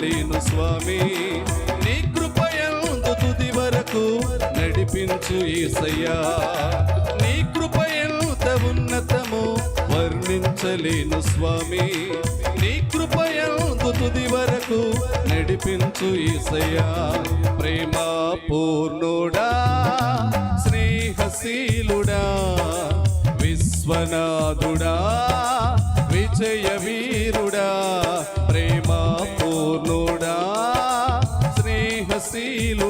వర్ణించలేను స్వామి. నీ కృపయందు తుది వరకు నడిపించు ఈసయ్యా నీ కృపయంత ఉన్నతము వర్ణించలేను స్వామి. నీ కృపయందు తుది వరకు నడిపించు ఈసయ్యా ప్రేమ పూర్ణుడా స్నేహశీలుడా విశ్వనాథుడా విజయ స్నేహశీలుడా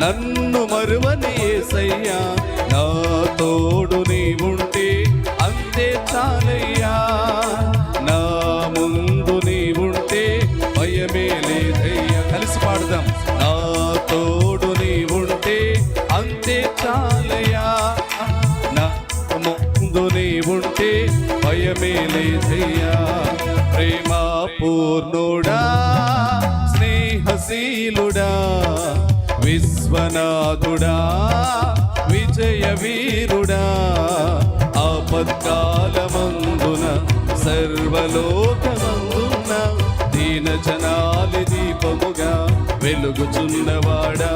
నన్ను మరువని ఏసయ్యా నా తోడు నీవుంటే అంతే చాలయ్యా. నా ముందు నీవుంటే భయమే లేదయ్యా. కలిసి పాడదాం. నా తోడు నీవుంటే అంతే చాలయ్యా. నా ముందు నీవుంటే భయమే లేదయ్యా. ప్రేమ పూర్ణుడా స్నేహశీలుడా విశ్వనాథుడా విజయ వీరుడా ఆపత్కాలమందున సర్వలోకమందున దీన జనాలి దీపముగా వెలుగుచున్నవాడా.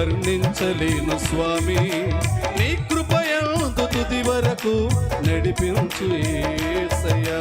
వర్ణించలేను స్వామి. నీ కృపయందు తుది వరకు నడిపించు ఏసయ్యా.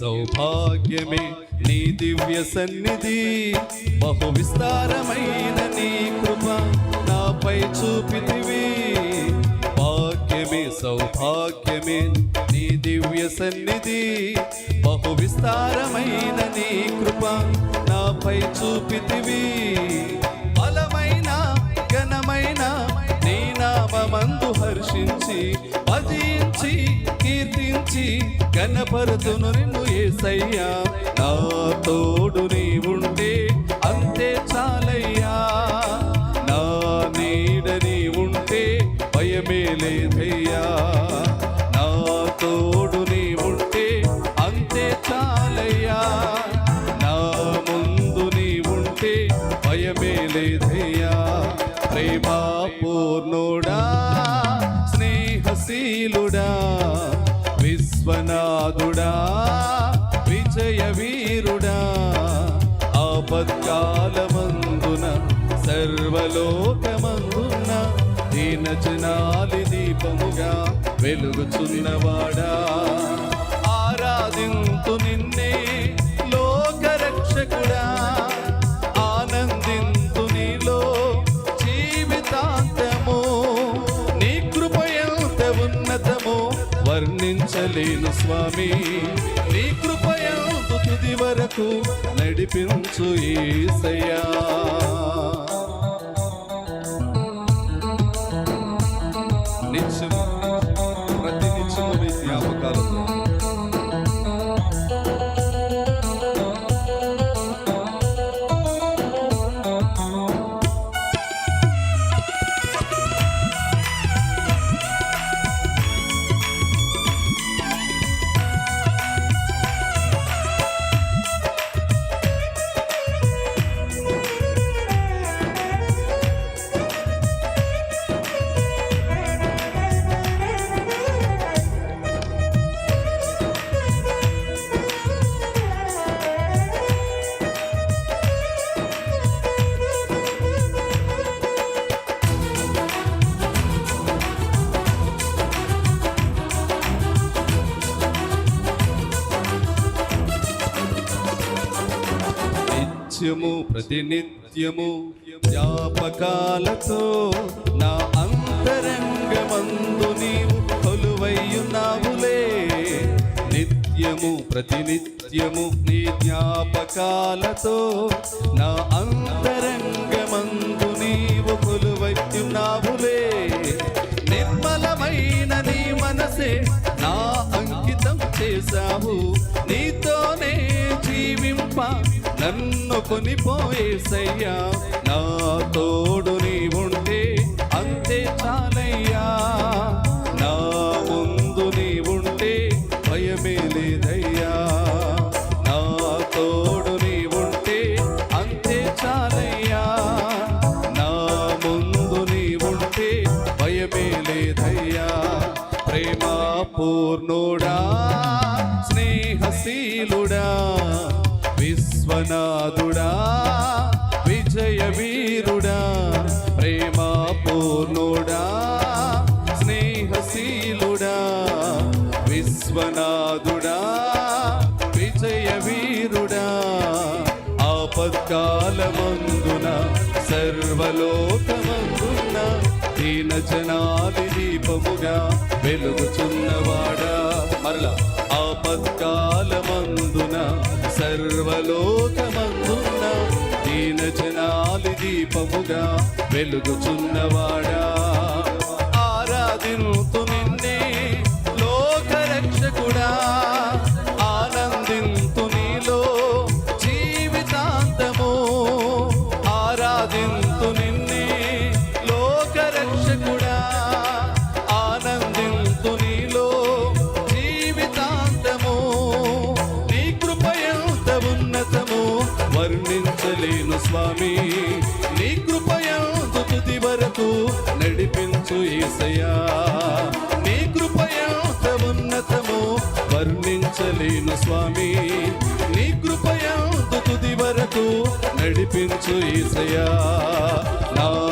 సౌభాగ్యమే నీ దివ్య సన్నిధి. బహు విస్తారమైన నీ కృప నాపై చూపితివి. భాగ్యమే సౌభాగ్యమే నీ దివ్య సన్నిధి. బహు విస్తారమైన నీ కృప నాపై చూపితివి. బలమైన ఘనమైన నీ నామందు హర్షించి అజీ కనపరుతును నిన్ను ఏసయ్యా. నా తోడు నీ ఉంటే అంతే చాలయ్యా. నా నీడ నీ ఉంటే భయమే లేదయ్యా. ఆపత్కాలమందున సర్వలోకమందున దీన జనాలి దీపముగా వెలుగుచున్నవాడా. ఆరాధింతు నిన్నే లోకరక్షకుడా. ఆనందింతు నీలో జీవితాంతము. నీ కృప ఎంత ఉన్నతము వర్ణించలేను స్వామి. నీ కృప తుది వరకు నడిపించు ఈసయ్యా నిత్యము నిత్యము నిత్యము ప్రతినిత్యము జ్ఞాపకాలతో నా అంతరంగమందు నీవు కొలువయ్యున్నావులే నిత్యము ప్రతినిత్యము నీ జ్ఞాపకాలతో నా అంతరంగమందు నీవు కొలువయ్యున్నావులే నిర్మలమైన నీ మనసే నా అంకితం చేశావు. నీతోనే జీవింప నన్ను కొనిపోయేసయ్యా. నా తోడు నీ ఉంటే అంతే చాలయ్యా. నా ముందు నీ ఉంటే భయమే లేదయ్యా. నా తోడు నీ ఉంటే అంతే చాలయ్యా. నా ముందు నీ ఉంటే భయమే లేదయ్యా. ప్రేమ పూర్ణుడా విశ్వనాథుడా విజయ వీరుడా ప్రేమ పూర్ణుడా స్నేహశీలుడా విశ్వనాథుడా విజయ వీరుడా. ఆపత్కాలమందున సర్వలోకమందున దీన జనాది దీపముగా వెలుగుచున్నవాడా. మరలా ఆపత్కాలమందున సర్వలోకమందున్న దీన జనాలి దీపముగా వెలుగుచున్నవాడా. ఆరాధిను స్వామి నీ కృపయందు తుది వరకు నడిపించు ఏసయ్యా. నీ కృప ఉన్నతము వర్ణించలేను స్వామి. నీ కృపయందు తుది వరకు నడిపించు ఏసయ్యా. నా